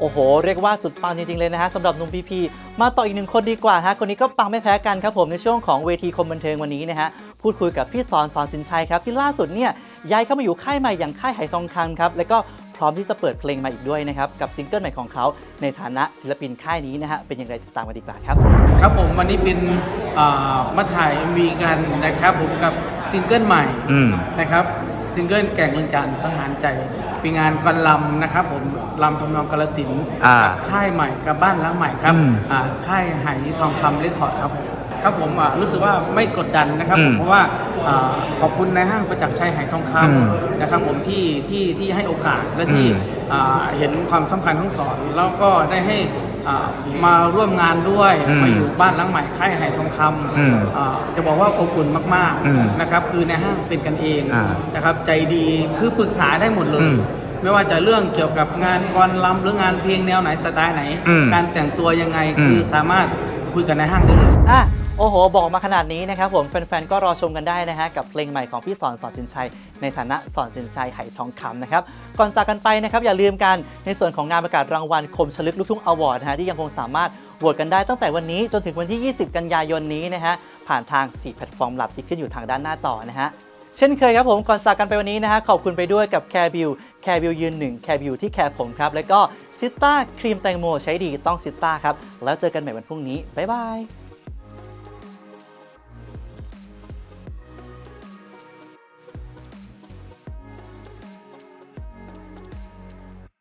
โอ้โห เรียกว่าสุดปังจริง ๆ เลยนะฮะสำหรับหนุ่มพีพีมาต่ออีกหนึ่งคนดีกว่าฮะคนนี้ก็ปังไม่แพ้กันครับผมในช่วงของเวทีคมบันเทิงวันนี้นะฮะพูดคุยกับพี่สอนสอนสินชัยครับที่ล่าสุดเนี่ยย้ายเข้ามาอยู่ค่ายใหม่อย่างค่ายไหทองคำครับแล้วก็พร้อมที่จะเปิดเพลงมาอีกด้วยนะครับกับซิงเกิลใหม่ของเขาในฐานะศิลปินค่ายนี้นะฮะเป็นอย่างไรติดตามกันดีกว่าครับ ครับผมวันนี้เป็นอ่ามาถ่าย MV กันนะครับผมกับซิงเกิลใหม่อืม นะครับ ซิงเกิลแก่งเรืองจันทร์สังหารใจเป็นงานกอนลำนะครับผมลำทำนองกาลสินธุ์อ่ากับค่ายใหม่กับบ้านล้างใหม่ครับอืมอ่าค่ายไหทองคำเรคคอร์ดครับ ครับผมอ่ารู้สึกว่าไม่กดดันนะครับอืผมมเพราะว่า อ่าขอบคุณในห้างประจักษ์ชัยไหทองคอืมำนะครับผมที่ที่ที่ให้โอกาสและที่อืมอ่าเห็นความสำคัญของสอนแล้วก็ได้ให้อ่ามาร่วมงานด้วยอืมมาอยู่บ้านหลังใหม่ค่ายไหทองคอืมำอ่าจะบอกว่าอบอุ่นมากอืมๆนะครับคือในห้างเป็นกันเองอ่านะครับใจดีคือปรึกษาได้หมดเลอืย มไม่ว่าจะเรื่องเกี่ยวกับงานกรลำหรืองานเพลงแนวไหนสไตล์ไหน อืมการแต่งตัวยังไงอืม คือสามารถคุยกันในห้างได้เลย อะ โอ้โห บอกมาขนาดนี้นะครับผมแฟนๆ ก็รอชมกันได้นะฮะกับเพลงใหม่ของพี่สอนสอนสินชัย ในฐานะสอนสินชัยไหทองคำนะครับก่อนจากกันไปนะครับอย่าลืมกันในส่วนของงานประกาศรางวัลคมชลึกลูกทุ่งอวอร์ดนะฮะที่ยังคงสามารถโหวตกันได้ตั้งแต่วันนี้จนถึงวันที่ 20 กันยายนนี้นะฮะผ่านทาง 4 แพลตฟอร์มหลักที่ขึ้นอยู่ทางด้านหน้าจอนะฮะเช่นเคยครับผมก่อนจากกันไปวันนี้นะฮะขอบคุณไปด้วยกับแคร์บิวแคร์บิวยืนหนึ่งแคร์บิวที่แคร์ผมครับแล้วก็ซิต้าครีมแตงโมใช้ดีต้องซิต้าครับแล้วเจอกันใหม่วันพรุ่งนี้บ๊ายบาย